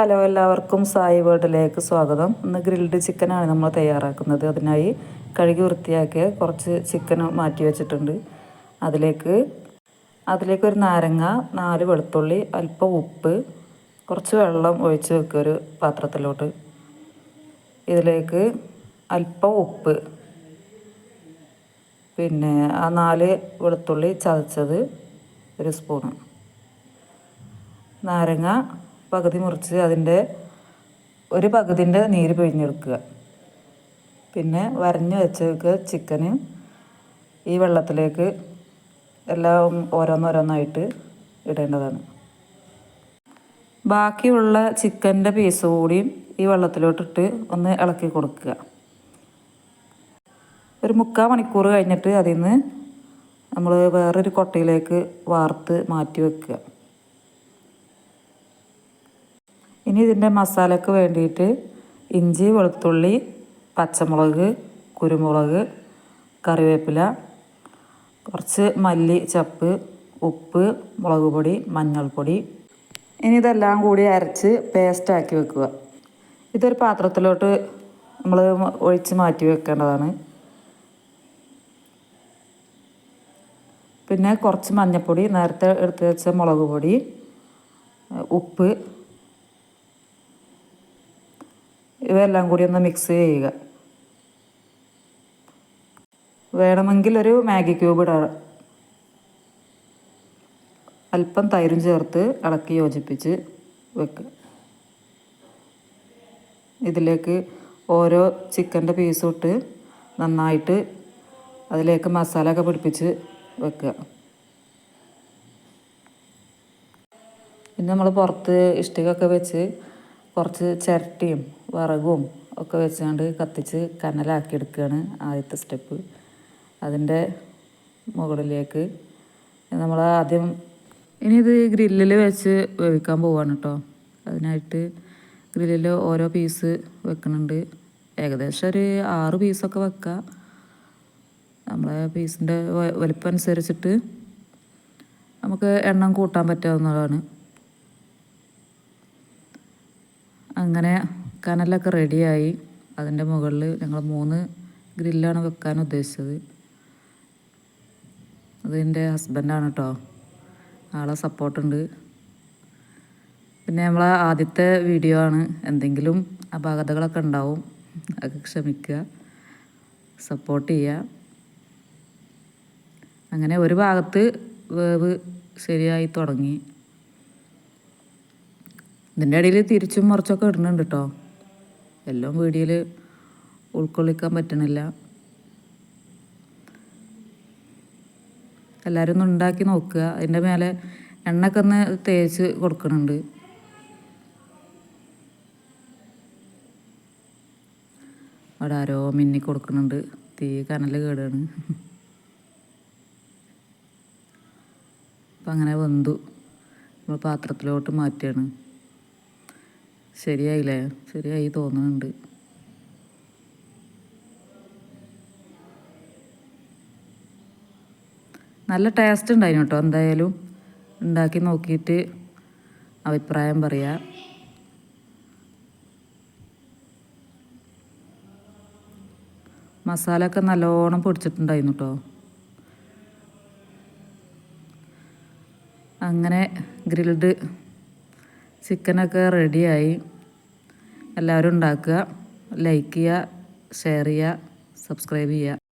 Hello എല്ലാവർക്കും സായി വേർഡിലേക്ക് സ്വാഗതം. ഇന്ന് ഗ്രിൽഡ് ചിക്കനാണ് നമ്മൾ തയ്യാറാക്കുന്നത്. അതിനായി കഴുകി വൃത്തിയാക്കിയ കുറച്ച് ചിക്കൻ മാറ്റി വെച്ചിട്ടുണ്ട്. അതിലേക്ക് അതിലേക്ക് ഒരു നാരങ്ങ നാല് വെളുത്തുള്ളി അല്പം ഉപ്പ് കുറച്ച് വെള്ളം ഒഴിച്ച് വെക്കുക ഒരു പാത്രത്തിലോട്ട്. ഇതിലേക്ക് അല്പം ഉപ്പ് പിന്നെ ആ നാല് വെളുത്തുള്ളി ചതച്ചത് ഒരു സ്പൂണ്. നാരങ്ങ പകുതി മുറിച്ച് അതിന്റെ ഒരു പകുതിന്റെ നീര് പിഴിഞ്ഞെടുക്കുക. പിന്നെ വരഞ്ഞ് വെച്ചേക്ക് ചിക്കന് ഈ വെള്ളത്തിലേക്ക് എല്ലാം ഓരോന്നോരോന്നായിട്ട് ഇടേണ്ടതാണ്. ബാക്കിയുള്ള ചിക്കന്റെ പീസ് കൂടിയും ഈ വെള്ളത്തിലോട്ടിട്ട് ഒന്ന് ഇളക്കി കൊടുക്കുക. ഒരു മുക്കാൽ മണിക്കൂർ കഴിഞ്ഞിട്ട് അതിൽ നിന്ന് നമ്മൾ വേറൊരു കൊട്ടയിലേക്ക് വാർത്ത് മാറ്റി വെക്കുക. ഇനി ഇതിന്റെ മസാലയ്ക്ക് വേണ്ടിയിട്ട് ഇഞ്ചി വെളുത്തുള്ളി പച്ചമുളക് കുരുമുളക് കറിവേപ്പില കുറച്ച് മല്ലി ചപ്പ് ഉപ്പ് മുളക് പൊടി മഞ്ഞൾപ്പൊടി. ഇനി ഇതെല്ലാം കൂടി അരച്ച് പേസ്റ്റാക്കി വെക്കുക. ഇതൊരു പാത്രത്തിലോട്ട് നമ്മൾ ഒഴിച്ച് മാറ്റി വെക്കേണ്ടതാണ്. പിന്നെ കുറച്ച് മഞ്ഞൾപ്പൊടി നേരത്തെ എടുത്ത് വെച്ച മുളക് പൊടി ഉപ്പ് ഇവയെല്ലാം കൂടി ഒന്ന് മിക്സ് ചെയ്യുക. വേണമെങ്കിൽ ഒരു മാഗി ക്യൂബ് ഇടാം. അല്പം തൈരും ചേർത്ത് ഇളക്കി യോജിപ്പിച്ച് വെക്കുക. ഇതിലേക്ക് ഓരോ ചിക്കന്റെ പീസും ഇട്ട് നന്നായിട്ട് അതിലേക്ക് മസാല ഒക്കെ പിടിപ്പിച്ച് വെക്കുക. പിന്നെ നമ്മൾ പുറത്ത് ഇഷ്ടികൊക്കെ വെച്ച് കുറച്ച് ചിരട്ടിയും വിറകും ഒക്കെ വെച്ചുകൊണ്ട് കത്തിച്ച് കനലാക്കി എടുക്കുകയാണ് ആദ്യത്തെ സ്റ്റെപ്പ്. അതിന്റെ മുകളിലേക്ക് നമ്മൾ ആദ്യം ഇനി ഇത് ഗ്രില്ലിൽ വെച്ച് വേവിക്കാൻ പോവാണ് കേട്ടോ അതിനായിട്ട് ഗ്രില്ലിൽ ഓരോ പീസ് വെക്കുന്നുണ്ട് ഏകദേശം ഒരു ആറ് പീസൊക്കെ വെക്കാം. നമ്മളെ പീസിന്റെ വലിപ്പം അനുസരിച്ചിട്ട് നമുക്ക് എണ്ണം കൂട്ടാൻ പറ്റാവുന്നതാണ്. അങ്ങനെ കനലൊക്കെ റെഡിയായി. അതിന്റെ മുകളിൽ ഞങ്ങൾ മൂന്ന് ഗ്രില്ലാണ് വെക്കാൻ ഉദ്ദേശിച്ചത്. അതിന്റെ ഹസ്ബൻഡാണ് കേട്ടോ ആളെ സപ്പോർട്ടുണ്ട്. പിന്നെ നമ്മളെ ആദ്യത്തെ വീഡിയോ ആണ്. എന്തെങ്കിലും അപാകതകളൊക്കെ ഉണ്ടാവും അത് ക്ഷമിക്കുക സപ്പോർട്ട് ചെയ്യുക. അങ്ങനെ ഒരു ഭാഗത്ത് വേവ് ശരിയായി തുടങ്ങി. ഇതിന്റെ ഇടയിൽ തിരിച്ചും മറിച്ചൊക്കെ ഇടുന്നുണ്ട് കേട്ടോ എല്ലാം വീഡിയോയിൽ ഉൾക്കൊള്ളിക്കാൻ പറ്റണില്ല. എല്ലാവരും ഒന്ന് ഉണ്ടാക്കി നോക്കുക. അതിന്റെ മേലെ എണ്ണയൊക്കെ ഒന്ന് തേച്ച് കൊടുക്കുന്നുണ്ട് അവിടെ ആരോ മിന്നി കൊടുക്കുന്നുണ്ട് തീ കനൽ കേടാണ്. അപ്പം അങ്ങനെ വെന്തു. നമ്മൾ പാത്രത്തിലോട്ട് മാറ്റുകയാണ് ശരിയായില്ലേ? ശരിയായി തോന്നുന്നുണ്ട്. നല്ല ടേസ്റ്റ് ഉണ്ടായിരുന്നു കേട്ടോ എന്തായാലും ഉണ്ടാക്കി നോക്കിയിട്ട് അഭിപ്രായം പറയാം. മസാല ഒക്കെ നല്ലോണം പൊടിച്ചിട്ടുണ്ടായിരുന്നു കേട്ടോ അങ്ങനെ ഗ്രിൽഡ് ചിക്കനൊക്കെ റെഡിയായി. എല്ലാവരും ഉണ്ടാക്കുക. ലൈക്ക് ചെയ്യുക ഷെയർ ചെയ്യുക സബ്സ്ക്രൈബ് ചെയ്യുക.